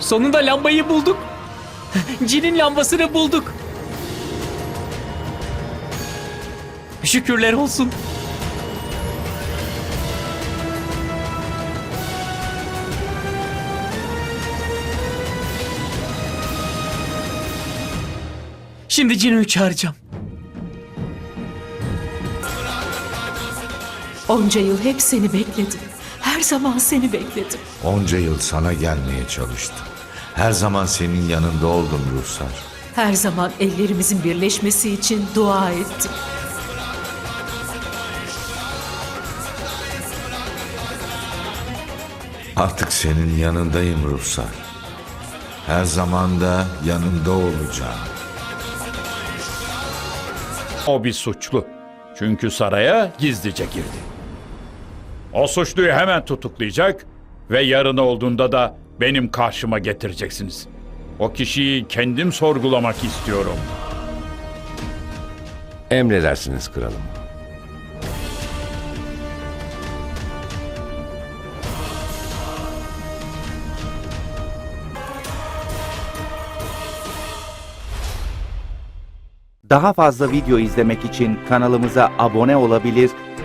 Sonunda lambayı bulduk. Cin'in lambasını bulduk. Şükürler olsun. Şimdi Cin'i çağıracağım. Onca yıl hep seni bekledim. Her zaman seni bekledim. Onca yıl sana gelmeye çalıştım. Her zaman senin yanında oldum Ruhsar. Her zaman ellerimizin birleşmesi için dua ettim. Artık senin yanındayım Ruhsar. Her zaman da yanında olacağım. O bir suçlu. Çünkü saraya gizlice girdi. O suçluyu hemen tutuklayacak ve yarın olduğunda da benim karşıma getireceksiniz. O kişiyi kendim sorgulamak istiyorum. Emredersiniz kralım. Daha fazla video izlemek için kanalımıza abone olabilir,